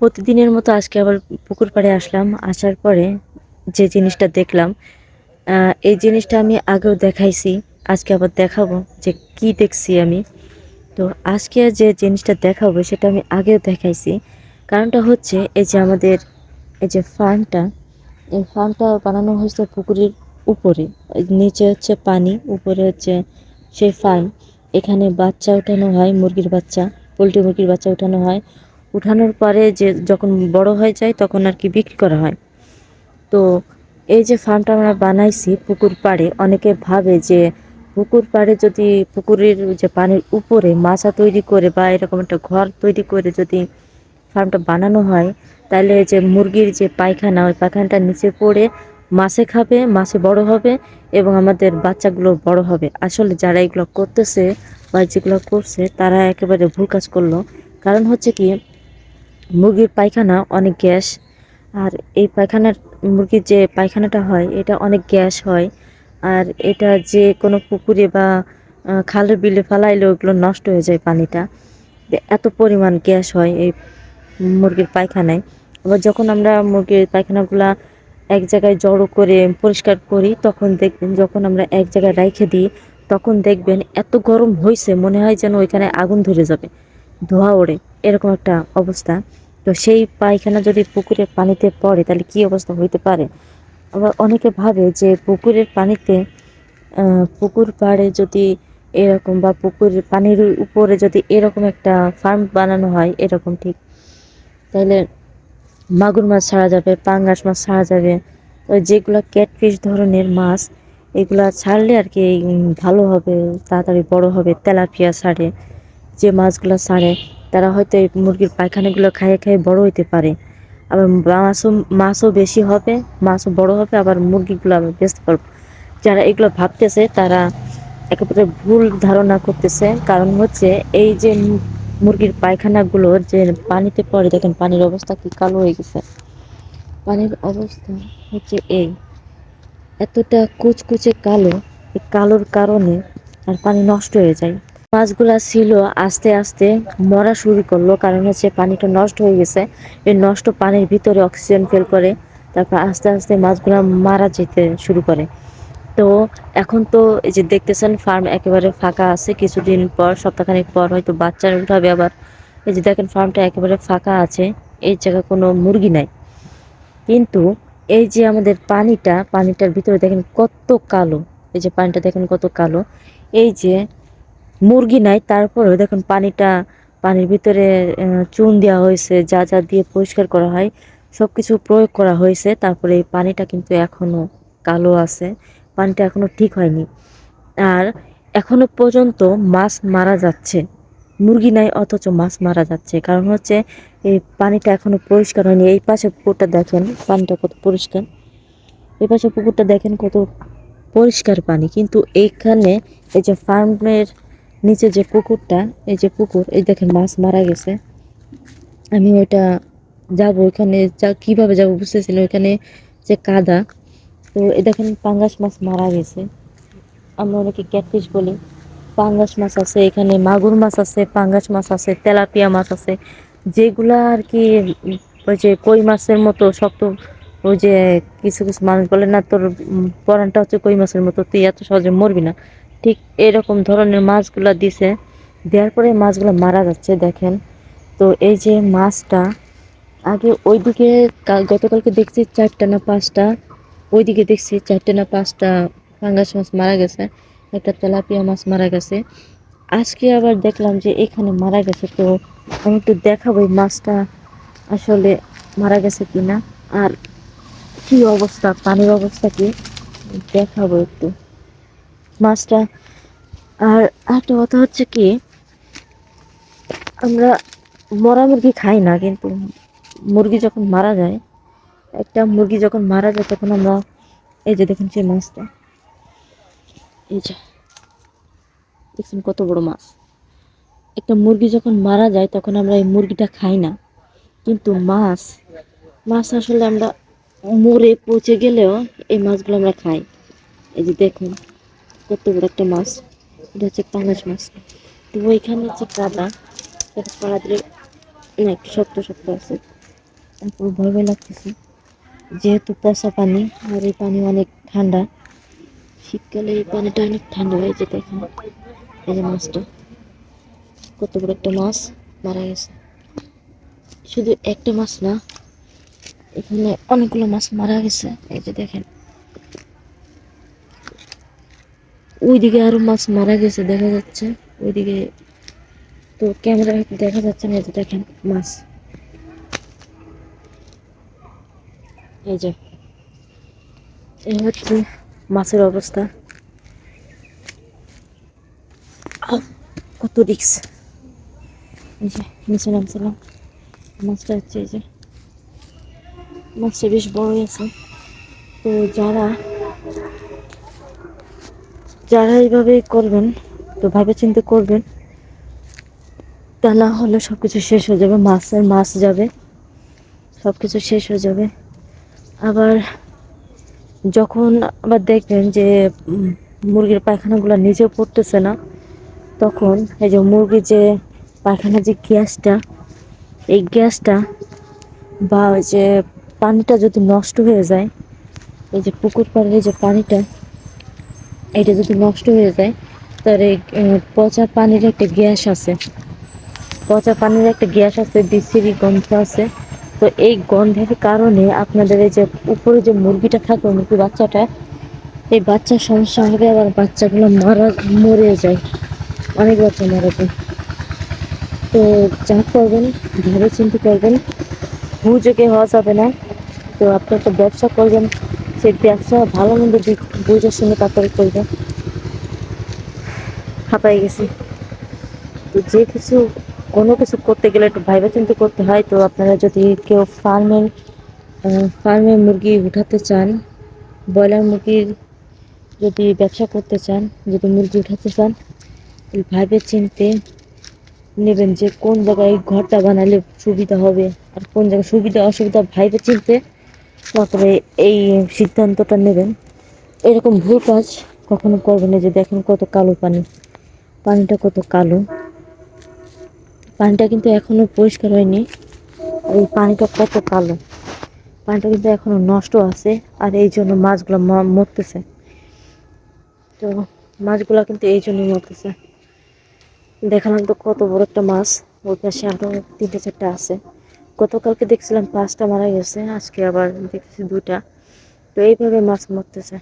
প্রতিদিনের মতো আজকে আবার পুকুর পাড়ে আসলাম। আসার পরে যে জিনিসটা দেখলাম এই জিনিসটা আমি আগেও দেখাইছি, আজকে আবার দেখাবো যে কি দেখছি আমি। তো আজকে যে জিনিসটা দেখাবো সেটা আমি আগেও দেখাইছি। কারণটা হচ্ছে এই যে আমাদের এই যে ফার্মটা, এই ফার্মটা বানানো হয়েছে পুকুরের উপরে। নিচে হচ্ছে পানি, উপরে হচ্ছে সেই ফার্ম। এখানে বাচ্চা ওঠানো হয়, মুরগির বাচ্চা, পোলট্রি মুরগির বাচ্চা ওঠানো হয়। উঠানোর পরে যে যখন বড় হয়ে যায় তখন আর কি বিক্রি করা হয়। তো এই যে ফার্মটা আমরা বানাইছি পুকুর পাড়ে, অনেকে ভাবে যে পুকুর পাড়ে যদি পুকুরের যে পানির উপরে মাছা তৈরি করে বা এরকম একটা ঘর তৈরি করে যদি ফার্মটা বানানো হয়, তাহলে যে মুরগির যে পায়খানা, ওই পায়খানাটা নিচে পড়ে মাছে খাবে, মাছে বড় হবে এবং আমাদের বাচ্চাগুলো বড় হবে। আসলে যারা এগুলো করতেছে বা যেগুলো করছে তারা একেবারে ভুল কাজ করল। কারণ হচ্ছে কি মুরগির পায়খানা অনেক গ্যাস, আর এই পায়খানার মুরগির যে পায়খানাটা হয়, এটা অনেক গ্যাস হয়, আর এটা যে কোনো পুকুরে বা খালের বিলে ফেলাইলে ওগুলো নষ্ট হয়ে যায় পানিটা। এত পরিমাণ গ্যাস হয় এই মুরগির পায়খানায়। আবার যখন আমরা মুরগির পায়খানাগুলা এক জায়গায় জড়ো করে পরিষ্কার করি, তখন দেখবেন যখন আমরা এক জায়গায় রেখে দিই, তখন দেখবেন এত গরম হয়েছে মনে হয় যেন ওইখানে আগুন ধরে যাবে, ধোঁয়া ওড়ে, এরকম একটা অবস্থা। তো সেই পায়খানা যদি পুকুরের পানিতে পড়ে, তাহলে কি অবস্থা হইতে পারে? আবার অনেকে ভাবে যে পুকুরের পানিতে পুকুর পাড়ে যদি এরকম বা পুকুরের পানির উপরে যদি এরকম একটা ফার্ম বানানো হয়, এরকম ঠিক। তাহলে মাগুর মাছ ছাড়া যাবে, পাঙ্গাস মাছ ছাড়া যাবে। ওই যেগুলো ক্যাটফিশ ধরনের মাছ, এগুলা ছাড়লে আর কি ভালো হবে, তাড়াতাড়ি বড় হবে, তেলাপিয়া ছাড়ে, যে মাছগুলো ছাড়ে। তারা হয়তো এই মুরগির পায়খানাগুলো খাইয়ে খাইয়ে বড় হইতে পারে। আবার মাছও মাছও বেশি হবে, মাছও বড় হবে, আবার মুরগিগুলো আবার বেচতে পারব যারা এগুলো ভাবতেছে, তারা একেবারে ভুল ধারণা করতেছে। কারণ হচ্ছে এই যে মুরগির পায়খানাগুলো যে পানিতে পড়ে, দেখেন পানির অবস্থা কি কালো হয়ে গেছে। পানির অবস্থা হচ্ছে এই, এতটা কুচকুচে কালো। এই কালোর কারণে আর পানি নষ্ট হয়ে যায়। মাছগুলা ছিল, আস্তে আস্তে মরা শুরু করল। কারণ হচ্ছে পানিটা নষ্ট হয়ে গেছে। এই নষ্ট পানির ভিতরে অক্সিজেন ফেল করে, তারপর আস্তে আস্তে মাছগুলা মারা যেতে শুরু করে। তো এখন তো এই যে দেখতেছেন ফার্ম একেবারে ফাঁকা আছে। কিছুদিন পর, সপ্তাহখানেক পর হয়তো বাচ্চা উঠাবে আবার। এই যে দেখেন ফার্মটা একেবারে ফাঁকা আছে। এই জায়গায় কোনো মুরগি নাই। কিন্তু এই যে আমাদের পানিটা, পানিটার ভিতরে দেখেন কত কালো। এই যে পানিটা দেখেন কত কালো। এই যে মুরগি নাই, তারপরেও দেখুন পানিটা, পানির ভিতরে চুন দেওয়া হয়েছে, যা যা দিয়ে পরিষ্কার করা হয় সব কিছু প্রয়োগ করা হয়েছে, তারপরে এই পানিটা কিন্তু এখনও কালো আছে, পানিটা এখনও ঠিক হয়নি। আর এখনও পর্যন্ত মাছ মারা যাচ্ছে, মুরগি নাই, অথচ মাছ মারা যাচ্ছে, কারণ হচ্ছে এই পানিটা এখনও পরিষ্কার হয়নি, এই পাশে পুকুরটা দেখেন, পানিটা কত পরিষ্কার, এই পাশে পুকুরটা দেখেন কত পরিষ্কার পানি, কিন্তু এইখানে এই যে ফার্মের নিচে যে পুকুরটা, এই যে পুকুর, এই দেখেন মাছ মারা গেছে। আমি ওইটা যাব ওইখানে, যা কীভাবে যাব বুঝতেছি না, ওইখানে যে কাদা। তো এই দেখেন পাঙ্গাস মাছ মারা গেছে। আমরা অনেকে ক্যাটফিশ বলি। পাঙ্গাস মাছ আছে, এখানে মাগুর মাছ আছে, পাঙ্গাস মাছ আছে, তেলাপিয়া মাছ আছে। যেগুলা আর কি, ওই যে কই মাছের মতো শক্ত, ওই যে কিছু কিছু মানুষ বলে না, তোর পরানটা হচ্ছে কই মাছের মতো, তুই এত সহজে মরবি না। ঠিক এরকম ধরনের মাছগুলা দিছে। দেওয়ার পরে মাছগুলো মারা যাচ্ছে, দেখেন। তো এই যে মাছটা, আগে ওইদিকে গতকালকে দেখছি চারটা না পাঁচটা, ওইদিকে দেখছি চারটে না পাঁচটা পাঙ্গাস মাছ মারা গেছে, একটা তেলাপিয়া মাছ মারা গেছে। আজকে আবার দেখলাম যে এখানে মারা গেছে, তো আমি একটু দেখাবো এই মাছটা আসলে মারা গেছে কিনা। আর কি অবস্থা, পানির অবস্থা কি? দেখাবো একটু। মাছটা আর একটা কথা হচ্ছে কি, আমরা মরা মুরগি খাই না, কিন্তু মুরগি যখন মারা যায়, একটা মুরগি যখন মারা যায়, তখন আমরা, এই যে দেখুন সেই মাছটা। এই যে দেখছেন কত বড় মাছ। একটা মুরগি যখন মারা যায়, তখন আমরা এই মুরগিটা খাই না। কিন্তু মাছ মাছ আসলে আমরা মরে পচে গেলেও এই মাছগুলো আমরা খাই। এই যে দেখুন। কত বড় একটা মাছ। এটা হচ্ছে পাঙ্গাস মাছ। তো ওইখানে হচ্ছে কাদা, এটা কাদা না একটু শক্ত শক্ত আছে। তারপর ভয় ভয় লাগতেছে। যেহেতু পচা পানি, আর এই পানি অনেক ঠান্ডা, শীতকালে এই পানিটা অনেক ঠান্ডা হয়ে যেতে দেখেন এই যে মাছটা। কত বড় একটা মাছ, মারা গেছে। শুধু একটা মাছ না, এখানে অনেকগুলো মাছ মারা গেছে। এই যে দেখেন। ওইদিকে আরও মাছ মারা গেছে, দেখা যাচ্ছে। ওইদিকে তো ক্যামেরা দেখা যাচ্ছে না যে দেখেন মাছ। এই যে, এই হচ্ছে মাছের অবস্থা। কত রিক্স এই যে নিচে নামছিলাম। মাছটা হচ্ছে এই যে, মাছটা বেশ বড় আছে। তো যারা যারা এইভাবে করবেন, তো ভাবে চিন্তা করবেন, তা না হলে সব কিছু শেষ হয়ে যাবে মাছের মাছ যাবে সব কিছু শেষ হয়ে যাবে। আবার যখন আবার দেখবেন যে মুরগির পায়খানাগুলো নিচে পড়তেছে না, তখন এই যে মুরগির যে পায়খানা যে গ্যাসটা, এই গ্যাসটা বা যে পানিটা যদি নষ্ট হয়ে যায়, এই যে পুকুর পাড়ের যে পানিটা এটা যদি নষ্ট হয়ে যায়, তাহলে পচা পানির একটা গ্যাস আছে। পচা পানির একটা গ্যাস আছে বিশ্রী গন্ধ আছে। তো এই গন্ধের কারণে আপনাদের এই যে উপরে যে মুরগিটা থাকে মুরগি বাচ্চাটা, এই বাচ্চার সমস্যা হবে আবার বাচ্চাগুলো মারা, মরে যায়। অনেক বাচ্চা মারা যায়। তো যা করবেন, ভেবে চিন্তে করবেন। হুজোকে হওয়া যাবে না। তো আপনি একটা ব্যবসা করবেন। সেই ব্যবসা ভালো মন্দ বুঝে শুনে তারপরে করবেন হাঁপাই গেছি। তো যে কিছু, কোনো কিছু করতে গেলে একটু ভাইবা চিন্তে করতে হয়। তো আপনারা যদি কেউ ফার্মের ফার্মে মুরগি উঠাতে চান, ব্রয়লার মুরগির যদি ব্যবসা করতে চান, যদি মুরগি উঠাতে চান, তাহলে ভাইবে চিনতে নেবেন যে কোন জায়গায় ঘরটা বানালে সুবিধা হবে আর কোন জায়গায় সুবিধা, অসুবিধা ভাইবে চিনতে তারপরে এই সিদ্ধান্তটা নেবেন। এরকম ভুল কাজ কখনো করবেন না যে দেখেন কত কালো পানি। পানিটা কত কালো। পানিটা কিন্তু এখনও পরিষ্কার হয়নি। আর এই পানিটা কত কালো। পানিটা কিন্তু এখনও নষ্ট আছে আর এই জন্য মাছগুলো মরতেছে। তো মাছগুলো কিন্তু এই জন্য মরতেছে। দেখালাম তো কত বড় একটা মাছ। ওর পাশে আরও তিনটে চারটে আছে। গতকালকে দেখছিলাম পাঁচটা মারা গেছে আজকে আবার দেখতেছি দুটা তো এইভাবে মাছ মরতেছে।